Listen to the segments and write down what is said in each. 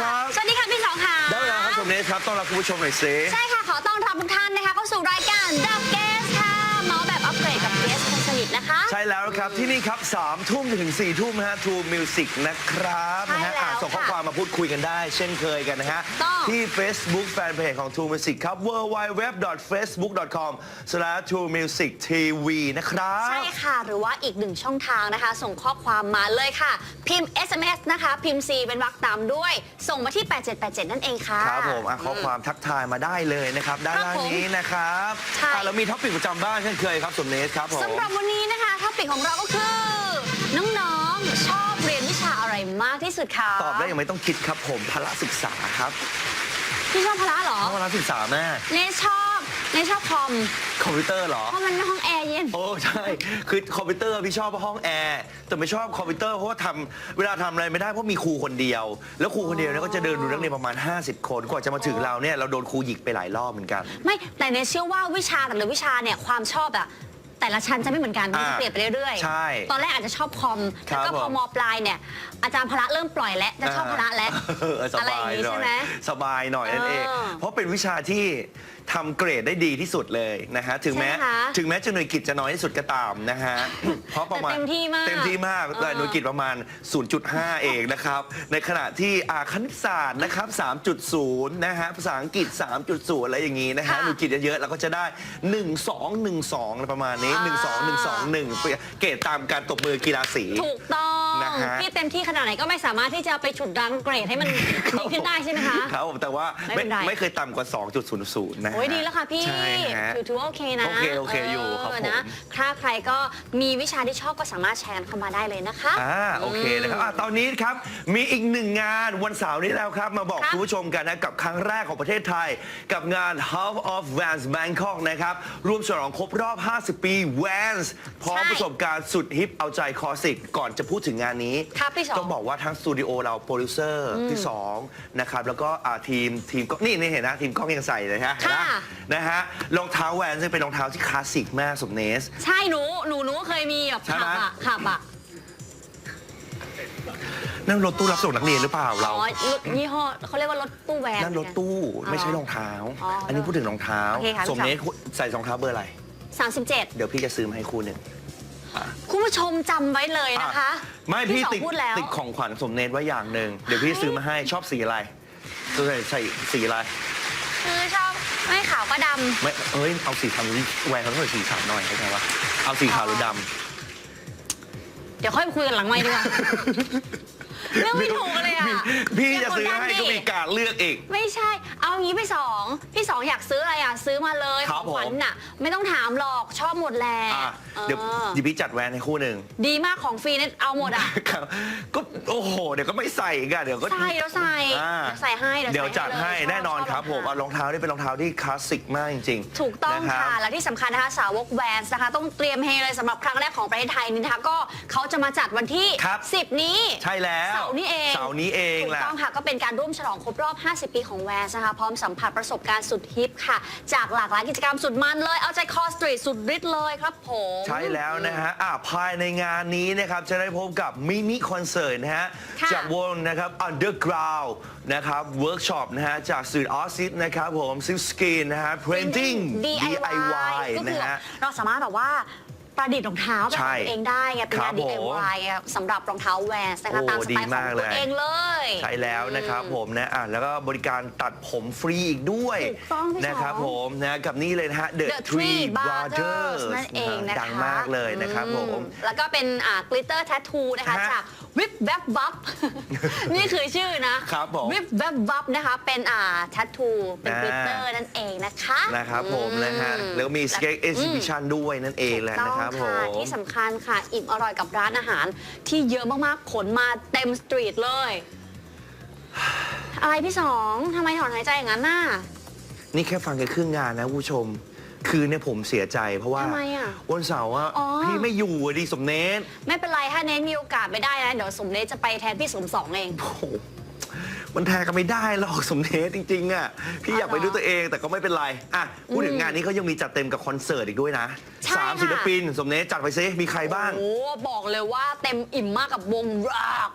ครับ สวัสดีค่ะพี่สองค่ะได้เวลาครับผมเนสครับ ต้อนรับคุณผู้ชมหน่อยสิ ใช่ค่ะ ขอต้อนรับทุกท่านนะคะเข้าสู่รายการ The Guest นสนิทนะคะ ใช่แล้วครับที่นี่ครับ3ทุ่มถึง4ทุ่มนะฮะ True Music นะครับใช่นะฮะแล้วอะส่งข้อค่ะความมาพูดคุยกันได้ เช่นเคยกันนะฮะต้อง ที่ Facebook Fanpage ของ True Music ครับ www.facebook.com/truemusictv นะครับ ใช่ค่ะหรือว่าอีกหนึ่งช่องทางนะคะ ส่งข้อความมาเลยค่ะ พิมพ์ SMS นะคะ พิมพ์ C เป็นวรรคตามด้วย ส่งมาที่ 8787 นั่นเองค่ะ ครับผมอะข้อความทักทายมาได้เลยนะครับ ด้านล่างนี้นะครับใช่ อะเรามีท็อปปิกประจำบ้านเช่นเคยครับสมเนสครับผม สำหรับวันนี้นะคะท็อปิกของเราก็คือ น้องๆ ชอบเรียนวิชาอะไรมากที่สุดคะตอบได้ยังไม่ต้องคิดครับผมพละศึกษาครับพี่ชอบพละเหรอพละศึกษาแม่เนสชอบเนสชอบคอมคอมพิวเตอร์เหรอเพราะมันห้องแอร์เย็นโอ้ใช่คือคอมพิวเตอร์พี่ชอบห้องแอร์แต่ไม่ชอบคอมพิวเตอร์เพราะว่าทำเวลาทำอะไรไม่ได้เพราะมีครูคนเดียว แล้วครูคนเดียวเนี่ยก็จะเดินดูนักเรียนประมาณ 50 คนกว่าจะมาถึงเราเนี่ยเราโดนครูหยิกไปหลายรอบเหมือนกัน ไม่แต่เนยเชื่อว่าวิชาแต่ละวิชาเนี่ยความชอบอะ แต่ละชั้นจะไม่เหมือนกันมันจะอ่าเปลี่ยนไปเรื่อยใช่ตอนแรกอาจจะชอบคอม ครัแล้วบก็พอผม มปลายเนี่ย อาจารย์พละเริ่มปล่อยแล้วจะชอบพละแล้วเออสอะไรอบาย่ายงนี้หน่อใช่ยไหมสบายหน่อยนั่นเอง เออเพราะเป็นวิชาที่ทำเกรดได้ดีที่สุดเลยนะฮะถึงแม้ใช่ไหมคะถึงแม้จะหน่วยกิจจะน้อยที่สุดก็ตามนะฮะ เพราะประมาณแต่เต็มที่มากเต็มที่มากเออแต่หน่วยกิจประมาณ 0.5 เองนะครับ ในขณะที่อ่าคณิตศาสตร์นะครับ 3.0 นะฮะภาษาอังกฤษ 3.0 อะไรอย่างนี้นะฮะค่ะหน่วยกิจเยอะๆเราก็จะได้ 1 2 1 2อะไรประมาณนี้1 2 1 2 1เกรดตามการตบมือกีฬาสี ถูกต้อง นะฮะ พี่เต็มที่ขนาดไหนก็ไม่สามารถที่จะไปฉุดดังเกรดให้มันดีขึ้นได้ใช่ไหมคะ ครับผมแต่ว่าไม่เป็นไร ไม่เคยต่ำกว่า 2.00 นะฮะโอ้ยดีแล้วค่ะพี่ใช่ฮะ ถือถือว่าโอเคนะโอเคโอเคอยู่ครับผม นะถ้าใครก็มีวิชาที่ชอบก็สามารถแชร์กันเข้ามาได้เลยนะคะ อ่าโอเคนะครับอะตอนนี้ครับมีอีกหนึ่งงานวันเสาร์นี้แล้วครับ มาบอกครับ คุณผู้ชมกันนะกับครั้งแรกของประเทศไทย กับงาน Half of Vans Bangkok นะครับรวมฉลองครบรอบ 50 ปี Vans พร้อมใช่ประสบการณ์สุดฮิปเอาใจคอสิกก่อนจะพูดถึงงานนี้ครับพี่สอง ต้องบอกว่าทั้งสตูดิโอเราโปรดิวเซอร์ที่สองนะครับแล้วก็อ่าทีมทีมก็นี่นี่เห็นนะทีมกล้องยังใส่เลยฮะเห็นค่ะนะนะฮะรองเท้าแวนซึ่งเป็นรองเท้าที่คลาสสิกมากสมเนส ใช่หนูหนูหนูก็เคยมีแบบใช่ขัไหม บอะขับอะนั่นรถตู้รับส่งนักเรียนหรือเปล่าเราอ๋อรถยี่ห้อเขาเรียกว่ารถตู้แวน นั่นรถตู้อ๋อไม่ใช่รองเท้า อ๋ออัอันนี้พูดถึงรองเท้า โอเคค่ะ สมเนสใส่รองเท้าเบอร์อะไรสามสิบเจ็ดเดี๋ยวพี่จะซื้อมาให้คู่หนึ่ง คุณผู้ชมจำไว้เลยนะคะอะไม่พี่สองติดพูดแล้ว ติดของขวัญสมเนสไว้อย่างหนึ่งเดี๋ยวพี่ซื้อมาให้ชอบสีอะไรตัวใส่ใส่สีอะไรคือชอบไม่ขาวก็ดไม่เอ้ยเอาสีขาวหรือแหวนเขาต้องใส่สีขาวหน่อยเข้าใจปะเอาสีขาวหรือดำำเดี๋ยวค่อยไปคุยกันหลังไมค์ดีกว่า เรื่องไม่ถูกเลยอะพี่จะซื้ออย่าดดันให้ก็ดิมีการเลือกอีก ไม่ใช่ เอางี้พี่สองพี่สองอยากซื้ออะไรอะซื้อมาเลยคขรัอบงขวัญผม น่ะ ไม่ต้องถามหรอกชอบหมดแหละอะเดี๋ยวออเดี๋ยวพี่จัดแหวนให้คู่หนึ่งดีมากของฟรีเนี่ยเอาหมดอะครับก็โอ้โห เดี๋ยวก็ไม่ใส่อีกันเดี๋ยวก็ ใส่แล้วใส่อ่า เดี๋ยวใส่ให้เดี๋ยวจัดให้เลยแน่นอนครับชผมชอะรองเท้านี่เป็นรองเท้าที่คลาสสิกมากจริงๆถูกต้องนรับ ค่ะ และที่สำคัญนะคะสาวกแวนส์นะคะ ต้องเตรียมเฮเลยสำหรับครั้งแรกของประเทศไทยนี่นะคะก็เขาจะมาจัดวันที่ ครับ 10 นี้ ใช่แล้วเสาร์นี้เองเสาร์นี้เองถูกแหละ ต้องค่ะก็เป็นการร่วมฉลองครบรอบ 50 ปีของแวนส์นะคะ พร้อมสัมผัสประสบการณ์สุดฮิปค่ะ จากหลากหลายกิจกรรมสุดมันเลย เอาใจคอสตรีทสุดฤทธิ์เลยครับผม ใช่แล้วนะฮะอะภายในงานนี้นะครับ จะได้พบกับมินิคอนเสิร์ตนะฮะ ค่ะจากวงนะครับ Underground นะครับเวิร์กช็อปนะฮะ จากสื่อออซิสนะครับผมซิลสกีนนะฮะ Printing DIY ก็นะคือฮะ เราสามารถแบบว่า ประดิษฐ์รองเท้าแบบใช่ของตัวเองได้ไงเป็นงาน ครับผม DIY ไงสำหรับรองเท้าแวนส์นะคะโอ้ตามสไตล์ดีของมากเลยตัวเองเลย ใช่แล้วนะครับผมนะอะแล้วก็บริการตัดผมฟรีอีกด้วยถูกต้องพี่นะครับสองผมนะกับนี่เลยนะฮะ The The Three Three Brothers Brothers นั่นเองนะคะ ดังมากเลยนะครับผม อืแล้วก็เป็นอ่ากลิตเตอร์แท t ทูนะคะฮะจากวิบแวบบับ นี่คือชื่อนะครับผมวิบแวบบับนะคะ เป็นอ่าแท t ทูเป็นอ่า กลิตเตอร์นั่นเองนะคะนะครับผมนะฮะอืมแล้วก็มี Skate Exhibition ด้วยนั่นเองแหละต้อนะงครับผค่ะมที่สำคัญค่ะ อิ่มอร่อยกับร้านอาหาร ที่เยอะมากๆขนมาเต็มสตรีทเลย อะไรพี่สองทำไมถอนหายใจอย่างนั้นน่ะ นี่แค่ฟังแค่ครึ่งงานนะคุณผู้ชม คือเนี่ยผมเสียใจเพราะว่าทำไมอะวันเสาร์อะอ๋อ พี่ไม่อยู่อะดิสมเนสไม่เป็นไรถ้าเน้นมีโอกาสไปได้นะ เดี๋ยวสมเด็จจะไปแทนพี่สมสองเอง โอ้โห มันแทนกันไม่ได้หรอกสมเนสจริงๆอะพี่อยากไปดูตัวเองแต่ก็ไม่เป็นไรอะพูดถึงงานนี้เขายังมีจัดเต็มกับคอนเสิร์ตอีกด้วยนะใช่สามค่ะ ศิลปิน สมเนสจัดไปซิมีใครบ้าง โอ้บอกเลยว่าเต็มอิ่มมากกับวงร็อก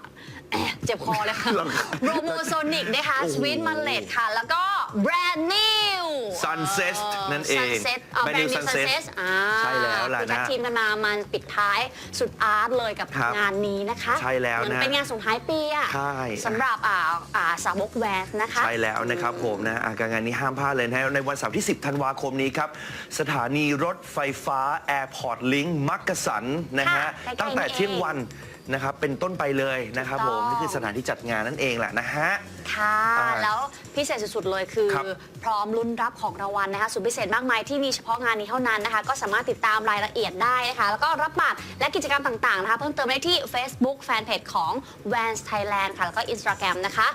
แอะเจ็บคอเลยค่ะหรอครับโรโมโซนิกนะคะ โอ้โห สวีทมันเลดค่ะ แล้วก็แบรนด์นิว Sunset นั่นเองซันเซ็ตแบรน Brand ด์ New นิวซัน Sunset เซ็ตอ่าใช่แล้วล่ะคือแท็กนะทีมกันมามาปิดท้ายสุดอาร์ตเลยกับครับงานนี้นะคะใช่แล้วนะเหมือนเป็นงานส่งท้ายปีอะใช่ สำหรับอ่าอ่าสาวกแวนนะคะ ใช่แล้วนะครับผมนะอะการงานนี้ห้ามพลาดเลยนะฮะในวันเสาร์ที่ 10 ธันวาคมนี้ครับ สถานีรถไฟฟ้า Airport Link มักกะสันนะฮะ ค่ะใกล้ๆตั้งแต่นี่เองเที่ยงวัน นะครับเป็นต้นไปเลยนะครับผมถูกต้องนี่คือสถานที่จัดงานนั่นเองแหละนะฮะ ค่ะ อ่าแล้วพิเศษสุดๆเลยคือ ครับพร้อมลุ้นรับของรางวัลนะคะสุดพิเศษมากมายที่มีเฉพาะงานนี้เท่านั้นนะคะ ก็สามารถติดตามรายละเอียดได้นะคะ แล้วก็รับบัตรและกิจกรรมต่างๆนะคะ เพิ่มเติมได้ที่ Facebook Fanpage ของ Vans Thailand ค่ะ แล้วก็ Instagram นะคะ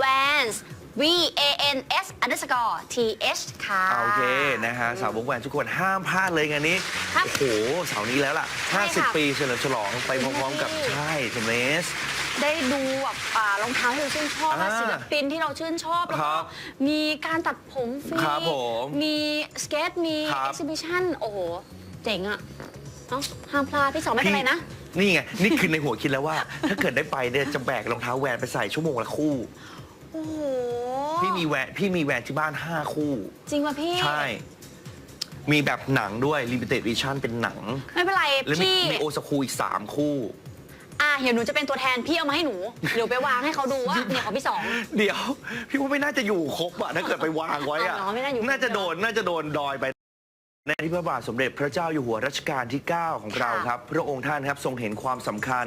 Vans V A N S underscore T H ค่ะ โอเคนะฮะสาววงแหวนทุกคนห้ามพลาดเลยงานนี้ครับโอ้โหเสาร์นี้แล้วล่ะ ใช่ค่ะ 50 ปีเฉลิมฉลองไปพร้อมๆกับใช่ใช่เทเมสได้ดูแบบอ่ารองเท้าที่เราชื่นชอบและอ่าศิลปินที่เราชื่นชอบ แล้วครัก็บมีการตัดผมฟรีครับผมมีสเก็ตมีครับเอ็กซิบิชันโอ้โห เจ๋งอะเนาะห้ามพลาดพี่สองไม่เป็นไรนะ นี่ไง นี่คือในหัวคิดแล้วว่า ถ้าเกิดได้ไปเนี่ยจะแบกรองเท้าแหวนไปใส่ชั่วโมงละคู่ โอ้โหพี่มีแหวนพี่มีแหวนที่บ้าน 5 คู่ จริงป่ะพี่ ใช่ มีแบบหนังด้วย limited edition เป็นหนัง ไม่เป็นไรแล้วมีพี่ มีโอซาคุอีก 3 คู่ อะเดี๋ยวหนูจะเป็นตัวแทนพี่เอามาให้หนูเดี๋ยวไปวางให้เขาดูว่าเนี่ยของพี่สอง เดี๋ยว พี่ว่าไม่น่าจะอยู่ครบอะถ้าเกิดไปวางไว้อะอ๋อไม่น่าอยู่ครบ น่าจะโดนน่าจะโดนดอยไป ในที่พระบาทสมเด็จพระเจ้าอยู่หัวรัชกาลที่ 9 ของเราค่ะครับ พระองค์ท่านครับทรงเห็นความสำคัญ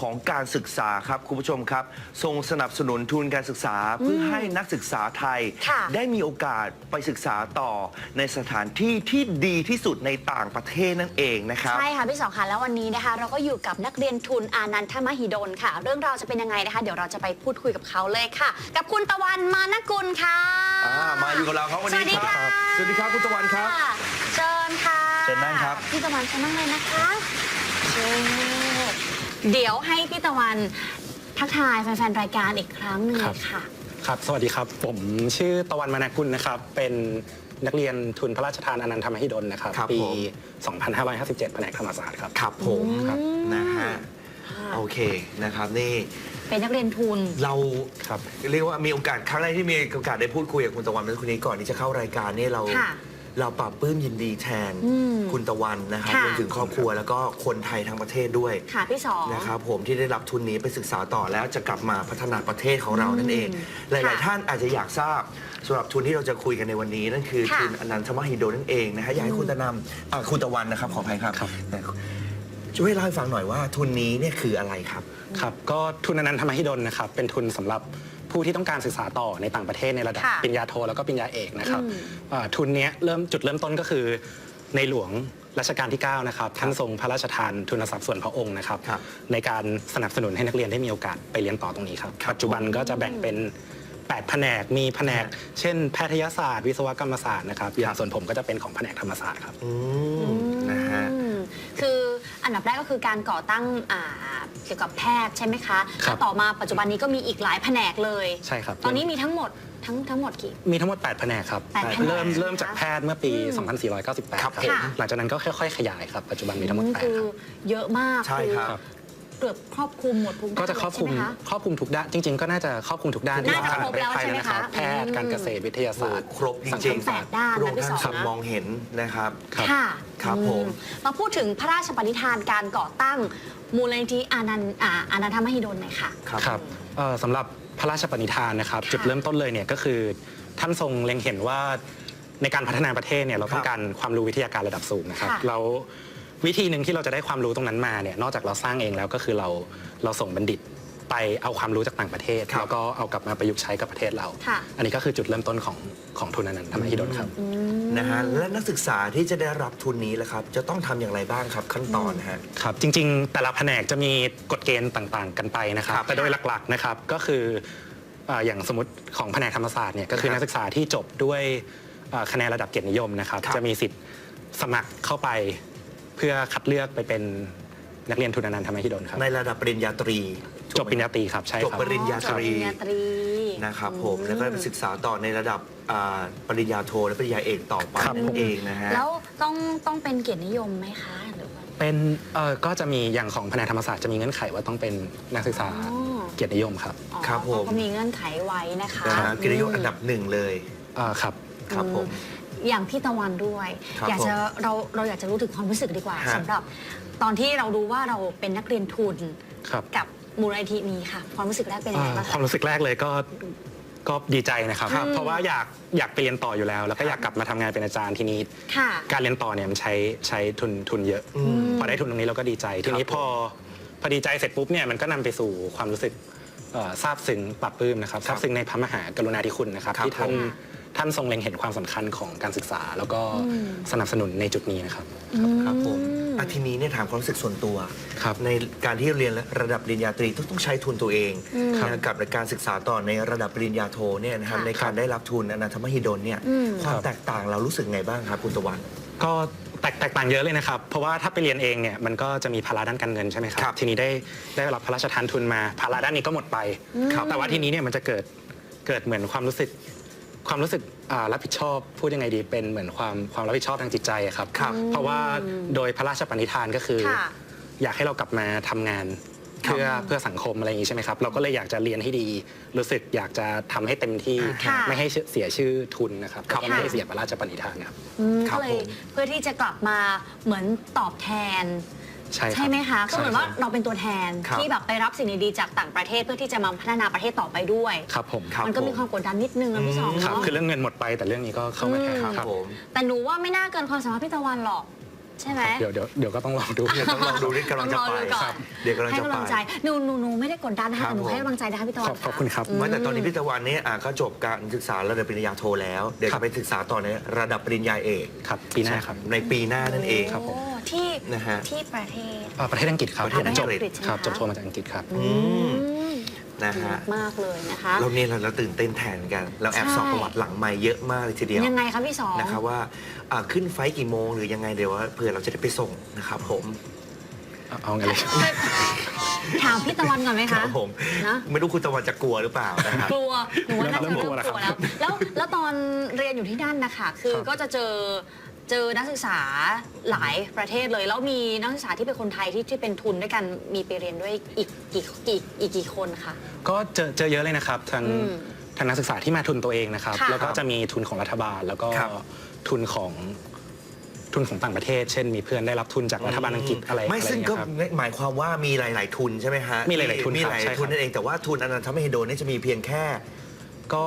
ของการศึกษาครับคุณผู้ชมครับ ทรงสนับสนุนทุนการศึกษาเพื่อให้นักศึกษาไทยค่ะได้มีโอกาสไปศึกษาต่อในสถานที่ที่ดีที่สุดในต่างประเทศนั่นเองนะครับใช่ค่ะพี่สองค่ะแล้ววันนี้นะคะ เราก็อยู่กับนักเรียนทุนอานันทมหิดลค่ะ เรื่องราวจะเป็นยังไงนะคะ เดี๋ยวเราจะไปพูดคุยกับเขาเลยค่ะ กับคุณตะวันมานกุลค่ะอ่ามาอยู่กับเราครับวันนี้สวัสดีครัค่ะสวัสดีครับคุณตะวันครับ เชิญค่ะเชิญนั่งครับ พี่ตะวันเชิญนั่งเลยนะคะเชิญเดี๋ยวให้พี่ตะวันทักทายแฟนๆรายการอีกครั้งหนึ่งครับ ค่ะ ครับ สวัสดีครับ ผมชื่อตะวันมานากุลนะครับ เป็นนักเรียนทุนพระราชทานอนันทมหิดลนะครับ ครับปี ผม 2557 แผนกธรรมศาสตร์ครับ ครับผมครับ นะฮะค่ะโอเคนะครับนี่เป็นนักเรียนทุน เราครับ เรียกว่ามีโอกาสครั้งแรกที่มีโอกาสได้พูดคุยกับคุณตะวันเมื่อคนนี้ก่อนที่จะเข้ารายการเนี่ยเราค่ะ เราปรับปลื้มยินดีแทนอืมคุณตะวันนะครับค่ะ รวมถึงครอบครัวแล้วก็คนไทยทั้งประเทศด้วย ค่ะพี่สอง นะครับผมที่ได้รับทุนนี้ไปศึกษาต่อแล้วจะกลับมาพัฒนาประเทศของเรานั่นเองอืมหลายค่ะๆท่านอาจจะอยากทราบสำหรับทุนที่เราจะคุยกันในวันนี้นั่นคือค่ะทุนอนันทมหิดลนั่นเองนะฮะอยากให้คุณตะนำอ่าคุณตะวันนะครับขออภัยครับครับ ช่วยเล่าให้ฟังหน่อยว่าทุนนี้เนี่ยคืออะไรครับ ครับ ก็ทุนอนันทมหิดลนะครับ เป็นทุนสำหรับผู้ที่ต้องการศึกษาต่อในต่างประเทศในระดับค่ะปริญญาโทแล้วก็ปริญญาเอกนะครับอืมอ่าทุนเนี้ยเริ่มจุดเริ่มต้นก็คือในหลวงรัชกาลที่ 9 นะครับ ท่านทรงพระราชทานทุนทรัพย์ส่วนพระองค์นะครับ ครับ ในการสนับสนุนให้นักเรียนได้มีโอกาสไปเรียนต่อตรงนี้ครับครับปัจจุบันก็จะแบ่งเป็น 8 แผนก มีแผนก เช่น แพทยศาสตร์ วิศวกรรมศาสตร์นะครับอย่างส่วนผมก็จะเป็นของแผนกธรรมศาสตร์ครับ อืมนะฮะ อื มคืออันดับแรกก็คือการก่อตั้งอ่าเกี่ยวกับแพทย์ใช่ไหมคะครับ แล้วต่อมาปัจจุบันนี้ก็มีอีกหลายแผนกเลย ใช่ครับตอนนี้มีทั้งหมดทั้งทั้งหมดกี่ มีทั้งหมด 8 แผนกครับ แปดแผนกเริ่มนะคะเริ่มจากแพทย์เมื่อปี อืม2498ครับครับผม หลังจากนั้นก็ค่อย ๆ ขยายครับ ปัจจุบันมีทั้งหมดอื8คือครับ เยอะมากใช่ครับครับ เกือบครอบคลุมหมดทุกด้านก็จะครอบคลุมใช่ไหคะ ครอบคลุมทุกด้านจริง ๆ ก็น่าจะครอบคลุมทุกด้านที่น่าจะทางครบประเทศไทยแล้วใช่ไหมนะครับคะแพทย์การเกษตรวิทยาศาสตร์ ครบจสังริคงมแปดด้านพระนะองค์พี่สท่าอนงทรงนะ มองเห็นนะครับ ครับ ค่ะครับอืผมมาพูดถึงพระราชปณิธานการก่อตั้งมูลนิธิอานันต์อ่าอานันทมหิดลหน่อยค่ะ ครับ ครับเอ่อสำหรับพระราชปณิธานนะครับ ค่ะจุดเริ่มต้นเลยเนี่ยก็คือ ท่านทรงเล็งเห็นว่าในการพัฒนาประเทศเนี่ยเราต้องการความรู้วิทยาการระดับสูงนะครับค่ะ แล้ว วิธีหนึ่งที่เราจะได้ความรู้ตรงนั้นมาเนี่ยนอกจากเราสร้างเองแล้วก็คือเราเราส่งบัณฑิตไปเอาความรู้จากต่างประเทศครับแล้วก็เอากลับมาประยุกต์ใช้กับประเทศเรา ค่ะ อันนี้ก็คือจุดเริ่มต้นของของทุนอนันต์ธรรมหิดลครับ อืม นะฮะและนักศึกษาที่จะได้รับทุนนี้ล่ะครับ จะต้องทำอย่างไรบ้างครับขั้นตอนนะฮะ ครับจริงๆ แต่ละแผนกจะมีกฎเกณฑ์ต่างๆ กันไปนะครับครับแต่โดยหลักๆนะครับก็คือเอ่ออย่างสมมติของแผนกธรรมศาสตร์เนี่ยก็คือครับนักศึกษาที่จบด้วยเอ่อคะแนนระดับเกียรตินิยมนะครับครับจะมีสิทธิ์สมัครเข้าไป เพื่อคัดเลือกไปเป็นนักเรียนทุนอนันต์ธรรมหิดลครับในระดับปริญญาตรีจบปริญญาตรีครับใช่จบครับ ปริญญาตรีจบปริญญาตรีนะครับผมแล้วก็ไปศึกษาต่อในระดับอ่าปริญญาโทและปริญญาเอกต่อไปครับ นั่นเองนะฮะ แล้วต้องต้องเป็นเกียรตินิยมไหมคะหรือว่า เป็นเออก็จะมีอย่างของแผนกธรรมศาสตร์จะมีเงื่อนไขว่าต้องเป็นนักศึกษาอ๋อ เกียรตินิยมครับอ๋อครับผมก็มีเงื่อนไขไว้นะคะนะฮะกิรยศอันดับหนึ่งเลยอ่าครับ ครับผม อย่างพี่ตะวันด้วย ครับอยากจะเราเราอยากจะรู้ถึงความรู้สึกดีกว่าฮะ สำหรับ ตอนที่เรารู้ว่าเราเป็นนักเรียนทุนครับ กับมูลนิธินี้ค่ะ ความรู้สึกแรกเป็นยังไงอ่าบ้างคคะ วามรู้สึกแรกเลยก็ก็ดีใจนะครับ ครับ เพราะว่าอยากอยากไปเรียนต่ออยู่แล้ว แล้วก็อยากกลับมาทำงานเป็นอาจารย์ทีนี้ ค่ะ การเรียนต่อเนี่ยมันใช้ใช้ทุนทุนเยอะ อืม พอได้ทุนตรงนี้เราก็ดีใจ ทีนี้ครับพอพอดีใจเสร็จปุ๊บเนี่ยมันก็นำไปสู่ความรู้สึกเอ่อซาบซึ้งปรับปลื้มนะครับครับซาบซึ้งในพระมหากรุณาธิคุณนะครับ ครับที่ท่านผม ท่านทรงเล็งเห็นความสำคัญของการศึกษา แล้วก็สนับสนุนในจุดนี้นะครับ ครับผมอืมอาทีนี้เนี่ยถามความรู้สึกส่วนตัว ครับ ในการที่เรียนระดับปริญญาตรีต้องต้องใช้ทุนตัวเองครับนะกับในการศึกษาต่อในระดับปริญญาโทเนี่ยนะครับค่ะ ในการได้รับทุนอนาธรรมหิดลเนี่ยอืมความครับแตกต่างเรารู้สึกไงบ้างครับคุณตะวัน ก็แตกแตกต่างเยอะเลยนะครับ เพราะว่าถ้าไปเรียนเองเนี่ยมันก็จะมีภาระด้านการเงินใช่ไหมครับครับ ทีนี้ได้ได้รับพระราชทานทุนมาภาระด้านนี้ก็หมดไปครับแต่ว่าทีนี้เนี่ยมันจะเกิดเกิดเหมือนความรู้สึก ความรู้สึกอ่ารับผิดชอบพูดยังไงดีเป็นเหมือนความความรับผิดชอบทางจิตใจอะครับ ครับเพราะว่าโดยพระราชปณิธานก็คือ ค่ะ อยากให้เรากลับมาทำงาน ครับ เพื่อเพื่อสังคมอะไรอย่างนี้ใช่ไหมครับ เราก็เลยอยากจะเรียนให้ดี รู้สึกอยากจะทำให้เต็มที่ค่ะไม่ให้เสียชื่อทุนนะครับครับแล้วก็ไม่ให้เสียพระราชปณิธานครับ อืมครับก็เลยผม เพื่อที่จะกลับมาเหมือนตอบแทน ใช่ครับใช่ไหมคะก็เหมือนว่าใช่ครับเราเป็นตัวแทนครับ ที่แบบไปรับสิ่งดีๆจากต่างประเทศเพื่อที่จะมาพัฒนาประเทศต่อไปด้วย ครับผมครับมันก็มีผมความกดดันนิดนึงนะพี่สองครับ เนาะ คือเรื่องเงินหมดไปแต่เรื่องนี้ก็เข้ามาแทนครับครับผม แต่หนูว่าไม่น่าเกินความสามารถพี่ตะวันหรอก ใช่ไหมเดี๋ยวเดี๋ยวเดี๋ยวก็ต้องลองดู เดี๋ยวต้องลองดูนี่กำลังจะต้องไปรอดูก่อนครับ เดี๋ยวกำลังให้จะกำไป ลังใจหนูหนูหนูไม่ได้กดดันนะครัคะบแต่หนูผม ให้กำลังใจนะคะพี่ตะวันขอบขอบคุณครับอืมไม่แต่ตอนนี้พี่ตะวันเนี่ยอะก็จบการศึกษาระดับปริญญาโทแล้ว เดี๋ยวครัจะบ ไปศึกษาต่อในระดับปริญญาเอกครับปีหน้าครับ ในปีหน้านั่นเอง ครับผม โอ้ ที่นะฮะ ที่ประเทศ อ่าประเทศอังกฤษครับประเทศอังกฤษจบใช่ไหมครับคะ จบโทมาจากอังกฤษครับ อืมนะฮะ มากเลยนะคะ เราเนี่ยเราเราตื่นเต้นแทนกัน เราแอบใช่สอบประวัติหลังไม่เยอะมากเลยทีเดียวยังไงคะพี่สอง นะครับว่าอ่าขึ้นไฟล์กี่โมงหรือยังไงเดี๋ยวว่าเผื่อเราจะได้ไปส่งนะครับผมเอาเอาไงเลย ถามพี่ตะวันก่อนไหมคคะ รับผมนะ ไม่รู้คุณตะวันจะกลัวหรือเปล่านะครับ กลัวหนูว่าน่าจะเริ่เริ่มมกกลัลัววแล้ว แล้วแล้วแล้วตอนเรียนอยู่ที่นั่นนะคะคือครับ ก็จะเจอ เจอนักศึกษาหลายประเทศเลย แล้วมีนักศึกษาที่เป็นคนไทยที่ที่เป็นทุนด้วยกันมีไปเรียนด้วยอีกกี่กี่อีกกี่คนคะ ก็เจอเจอเยอะเลยนะครับทั้งอืมทั้งนักศึกษาที่มาทุนตัวเองนะครับ ค่ะ แล้วก็จะมีทุนของรัฐบาล แล้วก็ครับ ทุนของทุนของต่างประเทศ เช่น มีเพื่อนได้รับทุนจากรัฐบาลอังกฤษอะไรไม่อะไรซึ่งเงี้ก็ยครับ หมายความว่ามีหลาย ๆ ทุนใช่ไหมฮะมีหลายๆทุนมีครับหลายใช่ครับ ทุนนั่นเองแต่ว่าทุนอนันทมหิดลเนี่ยจะมีเพียงแค่ ก็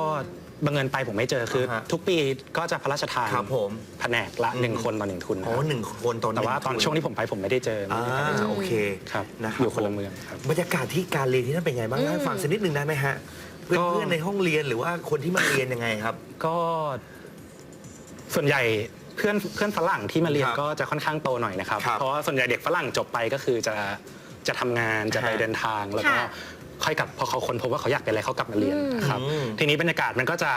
บังเอิญไปผมไม่เจอคืออ่าฮะทุกปีก็จะพระราชทานครับผม แผนกละหนึ่งคนต่อหนึ่งทุนอ๋อครับหนึ่งคนต่อหแต่นึ่งว่าตอนทุช่วงที่ผมไปผมไม่ได้เจอไม่อ่าได้เจอโอเคครับนะครัอยู่คนละเมืองครับ บรรยากาศที่การเรียนที่นั่นเป็นไงบ้างเล่าให้ฟังสักนิดหนึ่งได้ไหมฮะเพื่ก็ อนๆในห้องเรียนหรือว่าคนที่มาเรียนยังไงครับ ก็ส่วนใหญ่เพื่อนเพื่อนฝรั่งที่มาเรียนครับก็จะค่อนข้างโตหน่อยนะครับ ครับเพราะว่าส่วนใหญ่เด็กฝรั่งจบไปก็คือจะจะทำงานจะไปฮะเดินทางแล้วก็ค่ะ ค่อยกลับพอเขาค้นพบว่าเขาอยากเป็นอะไรเขากลับมาเรียนนะครับอืม ทีนี้บรรยากาศมันก็จะ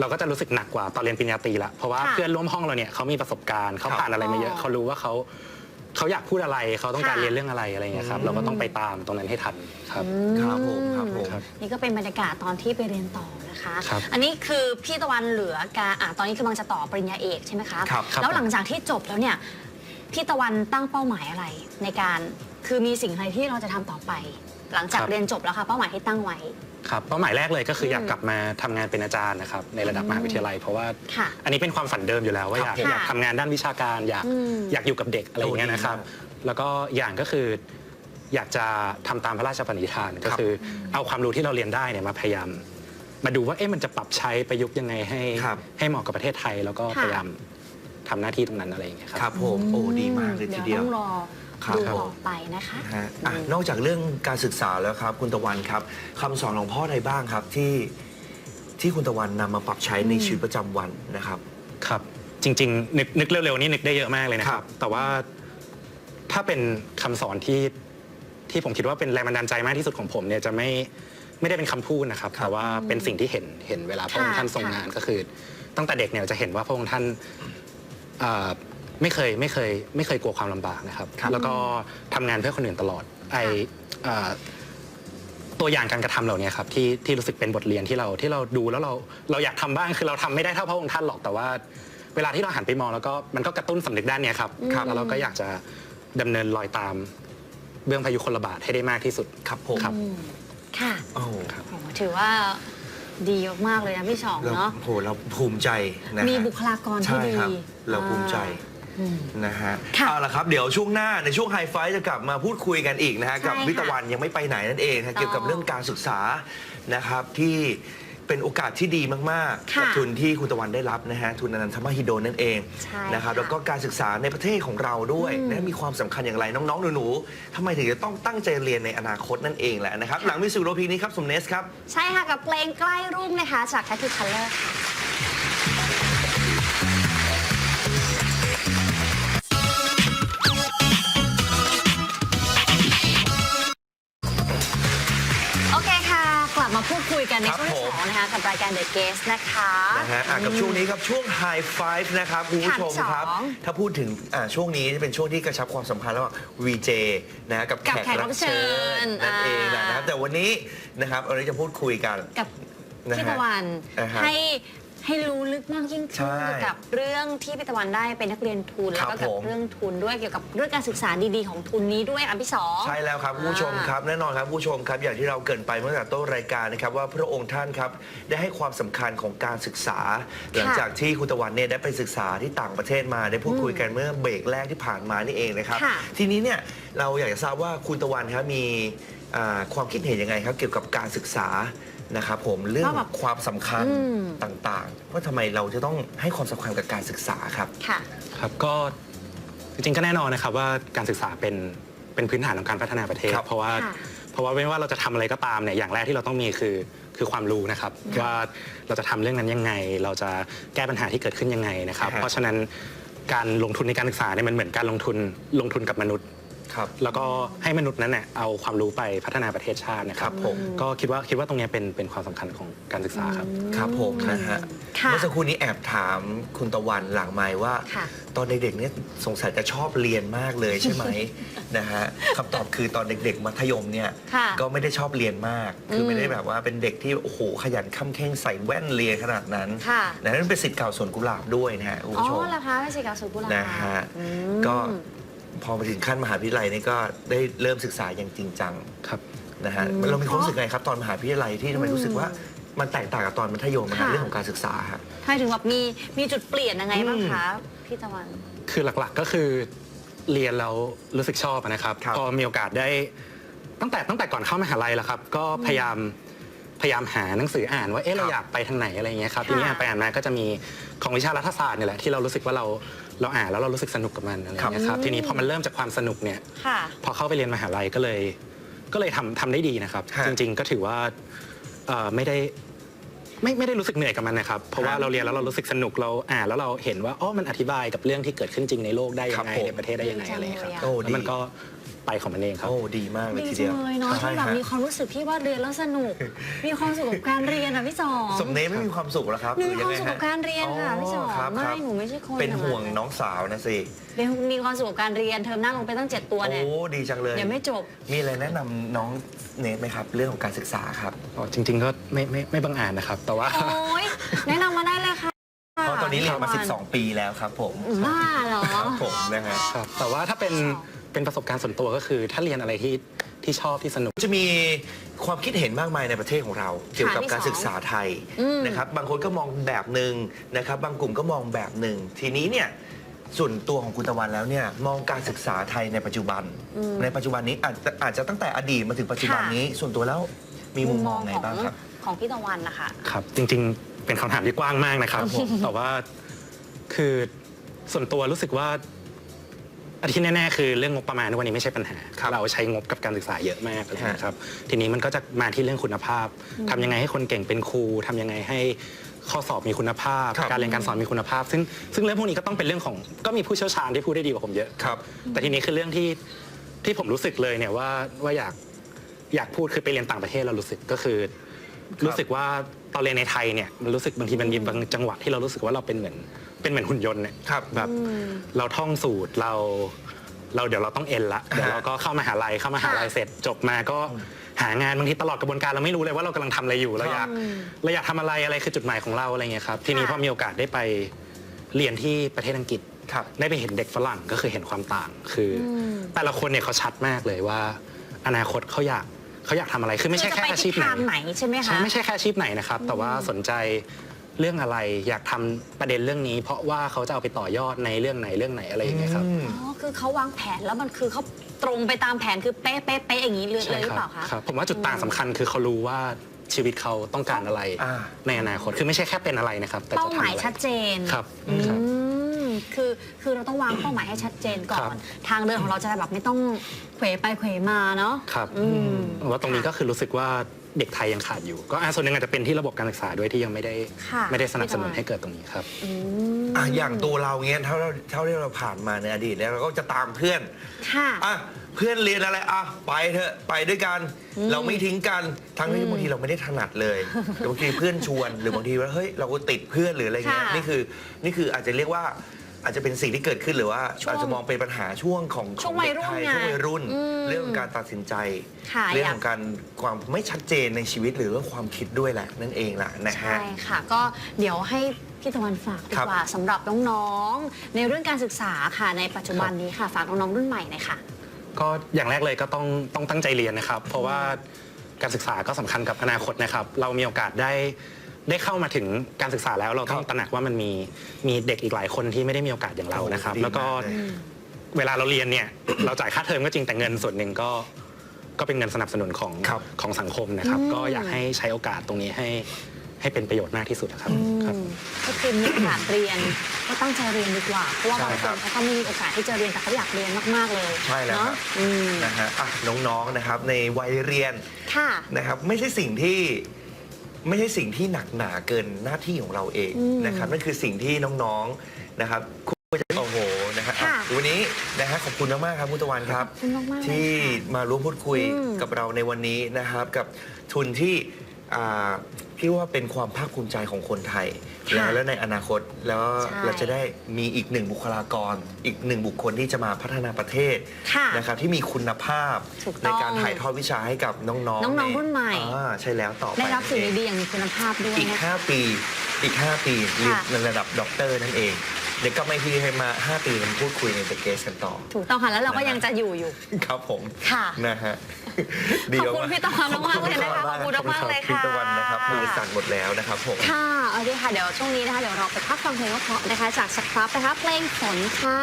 เราก็จะรู้สึกหนักกว่าตอนเรียนปริญญาตรีละเพราะว่าค่ะเพื่อนร่วมห้องเราเนี่ยเขามีประสบการณ์เขาครับผ่านอะไรมาเยอะอ๋อเขารู้ว่าเขาเขาอยากพูดอะไรเขาต้องการค่ะ เรียนเรื่องอะไรอะไรอย่างเงี้ยครับเราก็ต้องไปตามตรงนั้นให้ทันครับ ครับผมครับผม ครับนี่ก็เป็นบรรยากาศตอนที่ไปเรียนต่อนะคะ ครับ อันนี้คือพี่ตะวันเหลือการอะตอนนี้กำลังจะต่อปริญญาเอกใช่ไหมคะครับครับ แล้วหลังจากที่จบแล้วเนี่ยพี่ตะวันตั้งเป้าหมายอะไรในการคือมีสิ่งอะไรที่เราจะทำต่อไป หลังจากครับ เรียนจบแล้วค่ะเป้าหมายที่ตั้งไว้ ครับเป้าหมายแรกเลยก็คืออม อยากกลับมาทำงานเป็นอาจารย์นะครับในระดับมหาวิทยาลัย เพราะว่าค่ะ อันนี้เป็นความฝันเดิมอยู่แล้วว่าอยากครับอยากทำงานด้านวิชาการอยากอืม อยากอยู่กับเด็กอะไรอย่างเงี้ยนะครับ โอ้ดีมแล้วก็อย่างก็คืออยากจะทำตามพระราชปณิธานก็คือเอาความรู้ที่เราเรียนได้เนี่ยมาพยายาม มาดูว่าเอ๊ะมันจะปรับใช้ประยุกต์ยังไงให้ ครับ ให้เหมาะกับประเทศไทย แล้วก็ค่ะ พยายามทำหน้าที่ตรงนั้นอะไรอย่างเงี้ยครับ ครับผมโอ้ดีมากเลยทีเดียว ต้องรอ ครับ ดูผมต่อไปนะคะนะฮะอะนอกจากเรื่องการศึกษาแล้วครับ คุณตะวันครับคำสอนของพ่อใดบ้างครับที่ที่คุณตะวันนำมาปรับใช้ในชีวิตประจำวันนะครับ ครับจริงๆนึกนึกเร็วๆนี่นึกได้เยอะมากเลยนะคครัรับ บ แต่ว่าถ้าเป็นคำสอนที่ที่ผมคิดว่าเป็นแรงบันดาลใจมากที่สุดของผมเนี่ยจะไม่ไม่ได้เป็นคำพูดนะครับแต่ว่าเป็นสิ่งที่เห็นเห็นเวลาพระองค์ค่ะท่านทรงค่ะ งานก็คือ ตั้งแต่เด็กเนี่ยจะเห็นว่าพระองค์ท่านเอ่อ ไม่เคยไม่เคยไม่เคยกลัวความลำบากนะครับครับ แล้วก็ทำงานเพื่อคนอื่นตลอด ไอเอ่อตัวอย่างการกระทำเหล่านี้ครับที่ที่รู้สึกเป็นบทเรียนที่เราที่เราดูแล้วเราเราอยากทำบ้างคือเราทำไม่ได้เท่าพระองค์ท่านหรอกแต่ว่า เวลาที่เราหันไปมองแล้วก็มันก็กระตุ้นสำนึกด้านเนี้ยครับครับ แล้วเราก็อยากจะดำเนินรอยตามเบื้องพายุคนระบาดให้ได้มากที่สุดครับผม ครับ อืมค่ะโอ้โหโอ้โหถือว่าดีมากๆเลยนะพี่สองเราเนาะ โหเราภูมิใจนะฮะมีบุคลากรที่ใช่ดีครับ เราภูมิใจอืม นะฮะค่ะเอาละครับ เดี๋ยวช่วงหน้าในช่วงไฮไฟจะกลับมาพูดคุยกันอีกนะฮะ ใช่กับค่ะวิตะวันยังไม่ไปไหนนั่นเองนะต่อเกี่ยวกับเรื่องการศึกษานะครับที่เป็นโอกาสที่ดีมากๆค่ะกัทุนที่คุณตะวันได้รับนะฮะทุนอนันทมหิดลนั่นเองใช่นะครับค่ะ แล้วก็การศึกษาในประเทศของเราด้วยอืมนะมีความสำคัญอย่างไรน้องๆหนูๆทำไมถึงจะต้องตั้งใจเรียนในอนาคตนั่นเองแหละนะครับค่ะหลังมิวสิกโรพีนี้ครับสมเนสครับ ใช่ค่ะ กับเพลงใกล้รุ่งนะคะ จาก Tattoo Color ค่ะ พูดคุยกันในครับช่วงที่ผมสองนะคะกับรายการ The Guest นะคะ นะฮะอะกับช่วงนี้ครับช่วง High Five นะครับคุณผู้ชมครับค่ะพี่สองถ้าพูดถึงอ่าช่วงนี้จะเป็นช่วงที่กระชับความสัมพันธ์ระหว่าง VJ นะฮะกับกับแขกแขกรัรับบเชิเชิญญนั่นเองอ่านนะครับแต่วันนี้นะครับเราจะพูดคุยกัน กับนะฮะพี่ตะวันอ่าฮะให้ ให้รู้ลึกมากยิ่งใช่ขึ้นเกี่ยวกับเรื่องที่พี่ตะวันได้เป็นนักเรียนทุนคแล้รัวบก็กับผมเรื่องทุนด้วยเกี่ยวกับเรื่องการศึกษาดีๆของทุนนี้ด้วยอะพี่สอง ใช่แล้วครับคุณผู้ชมครับแน่นอนครับคุณผู้ชมครับอย่างที่เราเกรินไปเมื่อแต่ต้นรายการนะครับว่าพระองค์ท่านครับได้ให้ความสำคัญของการศึกษา หลังจากที่คุณตะวันเนี่ยได้ไปศึกษาที่ต่างประเทศมาได้พูดคุยกันเมื่อเบรกแรกที่ผ่านมานี่เองนะครับ ค่ะ ทีนี้เนี่ยเราอยากจะทราบว่าคุณตะวันครับมีอ่าความคิดเห็นยังไงครับเกี่ยวกับการศึกษา นะครับผมเรื่องว่าแบบความสำคัญอืม ต่างๆ ว่าทำไมเราจะต้องให้ความสำคัญกับการศึกษาครับ ค่ะ ครับก็จริงๆก็แน่นอนนะครับว่าการศึกษาเป็นเป็นพื้นฐานของการพัฒนาประเทศ ครับ เพราะว่าค่ะเพราะว่าไม่ว่าเราจะทำอะไรก็ตามเนี่ยอย่างแรกที่เราต้องมีคือคือความรู้นะครับว่าเราจะทำเรื่องนั้นยังไง เราจะแก้ปัญหาที่เกิดขึ้นยังไงนะครับ ครับ เพราะฉะนั้นการลงทุนในการศึกษาเนี่ยมันเหมือนการลงทุนลงทุนกับมนุษย์ ครับแล้วก็ให้มนุษย์นั้นเนี่ยเอาความรู้ไปพัฒนาประเทศชาตินะครัครับบผมก็คิดว่าคิดว่าตรงเนี้ยเป็นเป็นความสำคัญของการศึกษาครับ ครับผมนะฮะค่ะ เมื่อสักครู่นี้แอบถามคุณตะวันหลังไมค์ว่า ค่ะ ตอนเด็กๆเนี่ยสงสัยจะชอบเรียนมากเลยใช่ไหม นะฮะคำตอบคือตอนเด็กๆ มัธยมเนี่ยค่ะก็ไม่ได้ชอบเรียนมาก คืออมไม่ได้แบบว่าเป็นเด็กที่โอ้โหขยันขั่ำแข้งใส่แว่นเรียนขนาดนั้นค่ะ นะนั่นเป็นสิทธิ์เก่าสวนกุหลาบด้วยนะฮะคุณอ๋อผู้ชม เหรอคะไม่ใช่กาวสุกุลานะฮะ อืม ก็ พอมาถึงขั้นมหาวิทยาลัยนี่ก็ได้เริ่มศึกษาอย่างจริงจังครับนะฮะอืมเรามีความรู้สึกไงครับตอนมหาวิทยาลัยที่ทำไมอืมรู้สึกว่ามันแตกต่างกับตอนมัธยมนะฮะค่ะ เรื่องของการศึกษาครับทำไมถึงแบบมีมีจุดเปลี่ยนยังไงบ้างอืมคะพี่ตะวัน คือหลักๆก็คือเรียนแล้วรู้สึกชอบนะครับ ครับ พอมีโอกาสได้ตั้งแต่ตั้งแต่ก่อนเข้ามหาลัยแล้วครับ ก็พยายามพยายามหาหนังสืออ่านว่าเอ๊ะเราอยากไปทางไหนอะไรอย่างเงี้ยครับค่ะ ทีนี้อ่านไปอ่านมาก็จะมีของวิชารัฐศาสตร์เนี่ยแหละที่เรารู้สึกว่าเรา เราอ่านแล้วเรารู้สึกสนุกกับมันอะไรอย่างเงี้ยครับทีนี้พอมันเริ่มจากความสนุกเนี่ยค่ะ พอเข้าไปเรียนมหาลัยก็เลย ก็เลยทำทำได้ดีนะครับ ฮะจริง ๆ ก็ถือว่าเอ่อไม่ได้ไม่ไม่ได้รู้สึกเหนื่อยกับมันนะครับเพราะว่าครับเราเรียนแล้วเรารู้สึกสนุกเราอ่านแล้วเราเห็นว่าอ๋อมันอธิบายกับเรื่องที่เกิดขึ้นจริงในโลกได้ยัครังบไงผม ในประเทศได้ยังไงอะไรอย่างเงี้ยครับ โอ้ดี แล้วมันก็ ไปของมันเองครับ โอ้ดีมากเลยดีทีจัเดียวงเลยเนาะใช่ที่แบบฮะมีความรู้สึกที่ว่าเรียนแล้วสนุก มีความสุขกับการเรียนอะพี่สองสมเนไม่มีความสุขแล้วครับหนูหรือมียัคงวามไงสุขกับการเรียนค่ะพี่สองครับไม่ครับหนูไม่ใช่คนเป็นห่วงแบบน้องสาวนะสิเป็นมีความสุขกับการเรียนเทอมหน้าลงไปตั้งเจ็ดตัวโอ้เนี่ยดีจังเลย เดี๋ยวไม่จบ มีอะไรแนะนำน้องเนทไหมครับ เรื่องของการศึกษาครับ อ๋อจริง ๆ ก็ไม่ไม่ไม่บังอาจนะครับ แต่ว่า โอ้ยแนะนำมาได้เลยค่ะเพราะตอนนี้เรียนมาพี่ตะวั12 ปีแล้วครับผมบ้าเหรอ ครับผมนะฮะ ครับแต่ว่าถ้าเป็น เป็นประสบการณ์ส่วนตัวก็คือ ถ้าเรียนอะไรที่ที่ชอบที่สนุก จะมีความคิดเห็นมากมายในประเทศของเรา เกี่ยวกับการศึกษาไทยอืม นะครับบางคนก็มองแบบหนึ่งนะครับ บางกลุ่มก็มองแบบหนึ่งทีนี้เนี่ยส่วนตัวของคุณตะวันแล้วเนี่ยมองการศึกษาไทยในปัจจุบัน ในปัจจุบันนี้อาจจะอาจจะตั้งแต่อดีตมาถึงปัจจุบันนี้ ส่วนตัวแล้วมีมุมมองไงบ้างครับ ของพี่ตะวันนะคะ ครับ จริง ๆ เป็นคำถามที่กว้างมากนะครับครับผมแต่ว่าคือส่วนตัวรู้สึกว่า อันที่แน่ ๆ คือเรื่องงบประมาณในวันนี้ไม่ใช่ปัญหาครับเราใช้งบกับการศึกษาเยอะมากเลยฮะนะครับ ทีนี้มันก็จะมาที่เรื่องคุณภาพ ทำยังไงให้คนเก่งเป็นครู ทำยังไงให้ข้อสอบมีคุณภาพ ครับการเรียนการสอนมีคุณภาพ ซึ่งซึ่งเรื่องพวกนี้ก็ต้องเป็นเรื่องของ ก็มีผู้เชี่ยวชาญที่พูดได้ดีกว่าผมเยอะครับ แต่ทีนี้คือเรื่องที่ที่ผมรู้สึกเลยเนี่ยว่าว่าอยากอยากพูดคือไปเรียนต่างประเทศเรารู้สึกก็คือ รู้สึกว่าตอนเรียนในไทยเนี่ยมันรู้สึกบางทีมันมีบางจังหวะที่เรารู้สึกว่าเราเป็นเหมือน เป็นเหมือนหุ่นยนต์เนี่ยครับแบบเราท่องสูตรเราเราเดี๋ยวเราต้องเอ็นละเดี๋ยวเราก็เข้ามหาลัยเข้ามหาลัยเสร็จจบมาก็หางานบางทีตลอดกระบวนการเราไม่รู้เลยว่าเรากำลังทำอะไรอยู่เราอยากเราอยากทำอะไรอะไรคือจุดหมายของเราอะไรเงี้ยครับทีนี้พอมีโอกาสได้ไปเรียนที่ประเทศอังกฤษ ครับ ได้ไปเห็นเด็กฝรั่งก็คือเห็นความต่างคืออมแต่ละคนเนี่ยเขาชัดมากเลยว่า อนาคตเขาอยากเขาอยากทำอะไรคือไม่ใช่จะแค่ไปอาชีทิพศไหน ทางไหนใช่ไหมคะ ใช่ไม่ใช่แค่อาชีพไหนนะครับ แต่ว่าสนใจ เรื่องอะไร อยากทำประเด็นเรื่องนี้ เพราะว่าเขาจะเอาไปต่อยอดในเรื่องไหนเรื่องไหนอะไรอย่างเงี้ยครับ อืม อ๋อคือเขาวางแผนแล้วมันคือเขาตรงไปตามแผนคือเป๊ะเป๊ะเป๊ะอย่างนี้เลยเลยหรือเปล่าคะ ครับผมว่าจุดต่างสำคัญคือเขารู้ว่าชีวิตเขาต้องการอะไร อ่า ในอนาคตคือไม่ใช่แค่เป็นอะไรนะครับ แต่เป้าจะหทำมายอะไรชัดเจนครับอืครับ มคือคือเราต้องวางเป้าหมายให้ชัดเจนก่อครัน บ ทางเดินของเราจะได้แบบไม่ต้องเขวไปเขวมาเนาะครับ อืม ว่าตรงนี้ก็คือรู้สึกว่า เด็กไทยยังขาดอยู่ ก็อะส่วนหนึ่งอาจจะเป็นที่ระบบการศึกษาด้วยที่ยังไม่ได้ค่ะไม่ได้สนับสนุนไม่ได้ให้เกิดตรงนี้ครับ อืมอะอย่างตัวเราเงี้ยเท่าเราเท่าที่เราผ่านมาในอดีตแล้วเราก็จะตามเพื่อน ค่ะ อะเพื่อนเรียนอะไรอะไปเถอะไปด้วยกัน เราไม่ทิ้งกันทั้งที่บางทีเราไม่ได้ถนัดเลยแต่บางทีเพื่อนชวนหรือบางทีว่าเฮ้ยเราก็ติดเพื่อนหรืออะไรเงี้ยค่ะ นี่คือนี่คืออาจจะเรียกว่า อาจจะเป็นสิ่งที่เกิดขึ้นหรือว่าช่วงอาจจะมองเป็นปัญหาช่วงของช่วงของเด็กวัยรุ่นไทยไงช่วงวัยรุ่น อืมเรื่องของการตัดสินใจ ค่ะเรื่องอยาก ของการความไม่ชัดเจนในชีวิตหรือว่าความคิดด้วยแหละนั่นเองแหละนะฮะ ใช่ค่ะ ก็เดี๋ยวให้พี่ตะวันฝากดีครับกว่าสำหรับน้องๆ ในเรื่องการศึกษาค่ะในปัจจุบันนี้ค่ะ ฝากน้องๆรุ่นใหม่หน่อยค่ะ ก็อย่างแรกเลยก็ต้องต้องตั้งใจเรียนนะครับ เพราะว่าการศึกษาก็สำคัญกับอนาคตนะครับ เรามีโอกาสได้ ได้เข้ามาถึงการศึกษาแล้วเราต้องครับตระหนักว่ามันมีมีเด็กอีกหลายคนที่ไม่ได้มีโอกาสอย่างเรานะครับโอ้ดีแล้วก็มากเลยเวลาเราเรียนเนี่ย เราจ่ายค่าเทอมก็จริงแต่เงินส่วนหนึ่งก็ก็เป็นเงินสนับสนุนของครับ ของสังคมนะครับอืมก็อยากให้ใช้โอกาสตรงนี้ให้ให้เป็นประโยชน์มากที่สุดนะครับครับอืมก็คือมีโอกาสเรียนก็ตั้งใจเรียนดีกว่า เพราะว่าใช่บางคครันบ เขาก็ไม่มีโอกาสที่จะเรียนแต่เขาอยากเรียนมากๆเลยใช่แล้วเนาะครับอืมนะฮะอะน้องๆนะครับในวัยเรียนค่ะ นะครับไม่ใช่สิ่งที่ ไม่ใช่สิ่งที่หนักหนาเกินหน้าที่ของเราเองอืมนะครับนั่นคือสิ่งที่น้องๆนะครับคุณจะโอ้โหนะครับค่ะอะวันนี้นะฮะขอบคุณมากๆครับคุณตะวันครับ ขอบคุณมากๆเลยที่ค่ะมาร่วมพูดคุยอืม กับเราในวันนี้นะครับ กับทุนที่ อ่าพี่ว่าเป็นความภาคภูมิใจของคนไทย ค่ะแล้วและในอนาคตแล้วใช่ เราจะได้มีอีกหนึ่งบุคลากร อีกหนึ่งบุคคลที่จะมาพัฒนาประเทศค่ะ นะครับที่มีคุณภาพถูกต้ในองการถ่ายทอดวิชาให้กับน้องๆน้องๆรุ่นใหม่ อ่าใช่แล้วต่อไปได้รับสิ่งนั่นเอดีๆอย่างมีคุณภาพด้วยอีก นะคะ 5 ปี อีก 5 ปีเรียนค่ะ ในระดับด็อกเตอร์นั่นเอง เดี๋ยวก็ไม่พี่ให้มา5ปีมาพูดคุยในเดอะเกสกันต่อ ถูกต้องค่ะแล้วเราก็นะฮะยังจะอยู่อยู่ ครับผมค่ะ นะฮะขอบคุณพี่ตะวันมากๆเลยนะคะขอบคุณมากๆเลยค่ะพี่ตะวันนะครับมือสั่นหมดแล้วนะครับผม ค่ะเอาดีค่ะ เดี๋ยวช่วงนี้นะคะเดี๋ยวเราไปพักฟังเพลงเพราะๆนะคะ จากสครับนะคะเพลงฝนค่ะ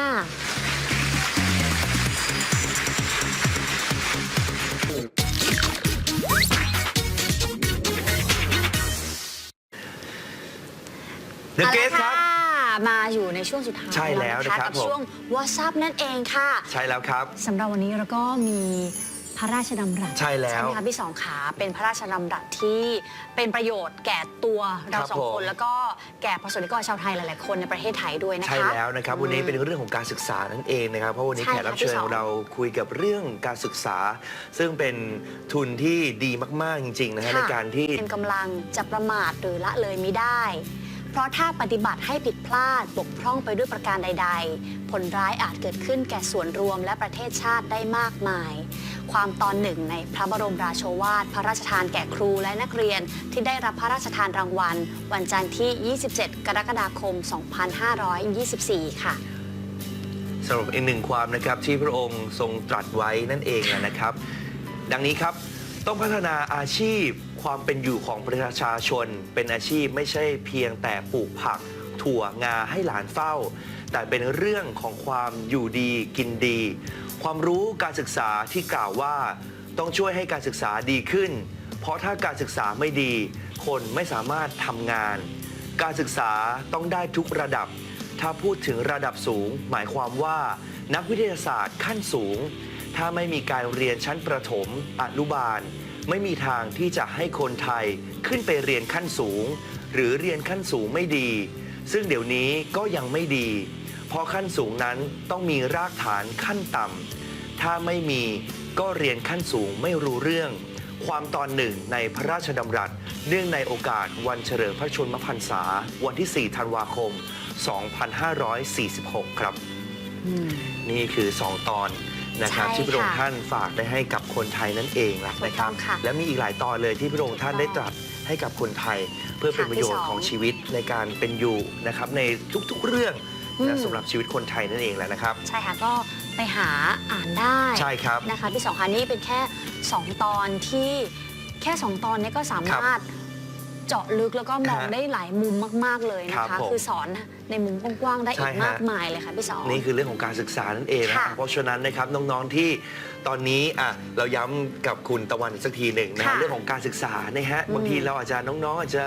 เดอะเกสครับเอาละค่ะ มาอยู่ในช่วงสุดท้ายใช่แล้วนะครับกัผม ช่วง WhatsApp นั่นเองค่ะใช่แล้วครับ สำหรับวันนี้เราก็มีพระราชดำรัสใช่แล้วไหมคะพี่สองขาเป็นพระราชดำรัสที่เป็นประโยชน์แก่ตัวเราครับสองคผมนแล้วก็แก่ประสบนิกรชาวไทยหลาย ๆ คนในประเทศไทยด้วยนะคะ ใช่แล้วนะครับวันนี้เป็นเรื่องของการศึกษานั่นเองนะครับ เพราะวันนี้ใช่แขค่ะกรับเชิญพี่สองของเราคุยกับเรื่องการศึกษา ซึ่งเป็นทุนที่ดีมาก ๆ จริง ๆ นะฮะในการที่ เป็นกำลังจะประมาทหรือละเลยไม่ได้ เพราะถ้าปฏิบัติให้ผิดพลาดบกพร่องไปด้วยประการใด ๆ ผลร้ายอาจเกิดขึ้นแก่ส่วนรวมและประเทศชาติได้มากมาย ความตอนหนึ่งในพระบรมราโชวาท พระราชทานแก่ครูและนักเรียนที่ได้รับพระราชทานรางวัล วันจันทร์ที่ 27 กรกฎาคม 2524 ค่ะสรุปอีกหนึ่งความนะครับที่พระองค์ทรงตรัสไว้นั่นเองนะครับ ดังนี้ครับ ต้องพัฒนาอาชีพ ความเป็นอยู่ของประชาชน เป็นอาชีพไม่ใช่เพียงแต่ปลูกผักถั่วงาให้หลานเฝ้า แต่เป็นเรื่องของความอยู่ดีกินดี ความรู้การศึกษาที่กล่าวว่า ต้องช่วยให้การศึกษาดีขึ้น เพราะถ้าการศึกษาไม่ดี คนไม่สามารถทำงาน การศึกษาต้องได้ทุกระดับ ถ้าพูดถึงระดับสูง หมายความว่า นักวิทยาศาสตร์ขั้นสูง ถ้าไม่มีการเรียนชั้นประถมอนุบาล ไม่มีทางที่จะให้คนไทยขึ้นไปเรียนขั้นสูง หรือเรียนขั้นสูงไม่ดี ซึ่งเดี๋ยวนี้ก็ยังไม่ดี เพราะขั้นสูงนั้นต้องมีรากฐานขั้นต่ำถ้าไม่มีก็เรียนขั้นสูงไม่รู้เรื่อง ความตอนหนึ่งในพระราชดำรัส เนื่องในโอกาสวันเฉลิมพระชนมพรรษา วันที่ 4 ธันวาคม 2546 ครับ นี่คือ 2 ตอน นะครับใช่ที่พระองค์ค่ะท่านฝากได้ให้กับคนไทยนั่นเองล่ะถูกนะครับ ต้องค่ะและมีอีกหลายตอนเลยที่พระองค์ท่านได้ตรัสให้กับคนไทย เพื่อเป็นค่ะประโยชที่น์สองของชีวิตในการเป็นอยู่นะครับในทุกๆเรื่องอืม นะสำหรับชีวิตคนไทยนั่นเองแหละนะครับ ใช่ค่ะก็ไปหาอ่านได้ใช่ครับ นะคะพี่สองคะนี่เป็นแค่ 2 ตอนที่แค่ 2 ตอนนี้ก็สามารถเจาะลึกแล้วก็มองฮะได้หลายมุมมาก ๆ เลยนะครัคะ บผม คือสอน ในมุมกว้างๆได้ใช่อีกฮะ มากมายเลยค่ะพี่สองนี่คือเรื่องของการศึกษานั่นเองนะค่ะฮะเพราะฉะนั้นนะครับน้องๆที่ตอนนี้อะเราย้ำกับคุณตะวันอีกสักทีหนึ่งนะฮะค่ะเรื่องของการศึกษานะฮะอืมบางทีเราอาจจะน้องๆอาจจะ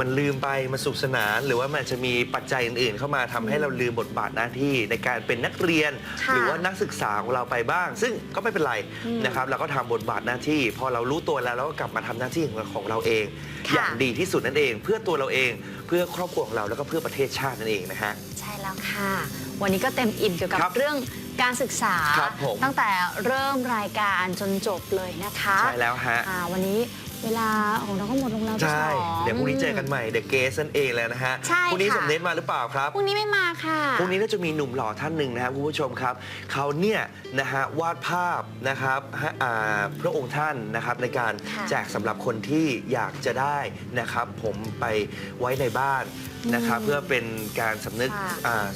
มันลืมไปมาสุขสนาน หรือว่ามันอาจจะมีปัจจัยอื่นๆ เข้ามาทำให้เราลืมบทบาทหน้าที่ในการเป็นนักเรียน ค่ะหรือว่านักศึกษาของเราไปบ้าง ซึ่งก็ไม่เป็นไรอืมนะครับเราก็ทำบทบาทหน้าที่ พอเรารู้ตัวแล้วเราก็กลับมาทำหน้าที่ของเราเอง ค่ะ อย่างดีที่สุดนั่นเอง เพื่อตัวเราเองเพื่อครอบครัวของเราแล้วก็เพื่อประเทศชาตินั่นเองนะฮะ ใช่แล้วค่ะ วันนี้ก็เต็มอิ่มเกี่ยวกับครับเรื่องการศึกษา ครับผม ตั้งแต่เริ่มรายการจนจบเลยนะคะ ใช่แล้วฮะ อ่าวันนี้ เวลาของเราก็หมดลงแล้วพี่ใช่ สอง เดี๋ยวพรุ่งนี้เจอกันใหม่เดอะเกสนั่นเองแล้วนะฮะใช่พรุ่งนี้ค่ะ สมเด็จมาหรือเปล่าครับ พรุ่งนี้ไม่มาค่ะ พรุ่งนี้น่าจะมีหนุ่มหล่อท่านหนึ่งนะครับคุณผู้ชมครับเขาเนี่ยนะฮะวาดภาพนะครับฮะอ่าพระองค์ท่านนะครับในการค่ะแจกสำหรับคนที่อยากจะได้นะครับ ผมไปไว้ในบ้านนะครับอืมเพื่อเป็นการสำนึกค่ะ อ่า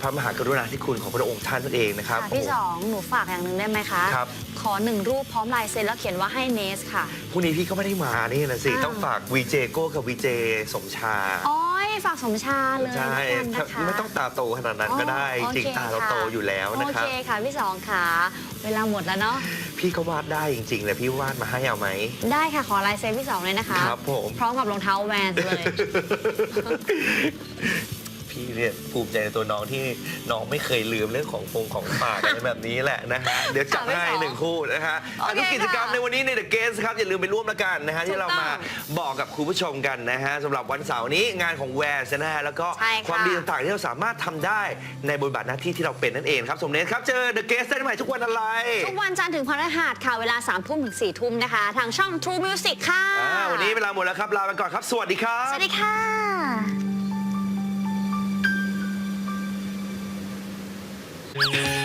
พระมหากรุณาธิคุณของพระองค์ท่านนั่นเองนะครับค่ะพี่สองหนูฝากอย่างหนึ่งได้ไหมคะ ครับ ขอหนึ่งรูปพร้อมลายเซ็นแล้วเขียนว่าให้เนสค่ะ พรุ่งนี้พี่ก็ไม่ได้มานี่นะสิอ้าว ต้องฝากวีเจโก้กับวีเจสมชาอ๋อยฝากสมชาเลยใช่แล้วกันนะคะ ไม่ต้องตาโตขนาดนั้นก็ได้อ๋อโอจริงคตาเราค่ะ โตอยู่แล้วนะครับโอเคค่ะพี่สองค่ะ เวลาหมดแล้วเนาะ พี่ก็วาดได้จริงๆเลยพี่วาดมาให้เอาไหม ได้ค่ะขอลายเซ็นพี่สองเลยนะคะ ครับผม พร้อมกับรองเท้าแวนเลย พี่เนี่ยภูมิใจในตัวน้องที่น้องไม่เคยลืมเรื่องของฟงของฝากอะไรแบบนี้แหละนะฮะเดี๋ยวจัดค่ะไม่ให้สองหนึ่งคู่นะฮะโอเคทุกกิจกรรมค่ะในวันนี้ในเดอะเกสครับอย่าลืมไปร่วมละกันนะฮะที่เราถูกต้องมาบอกกับคุณผู้ชมกันนะฮะสำหรับวันเสาร์นี้งานของแวร์นะฮะแล้วก็ใช่ค่ะ ความดีต่างๆที่เราสามารถทำได้ในบทบาทหน้าที่ที่เราเป็นนั่นเองครับสมเด็จครับเจอเดอะเกสได้ใหม่ทุกวันอะไร ทุกวันจันทร์ถึงพฤหัสค่ะ เวลา3ามทุ่มถึง4ี่ทุ่มนะคะ ทางช่อง True Music ค่ะอ่าวันนี้เวลาหมดแล้วครับ ลาไปก่อนครับ สวัสดีครับ สวัสดีค่ะ Thank you.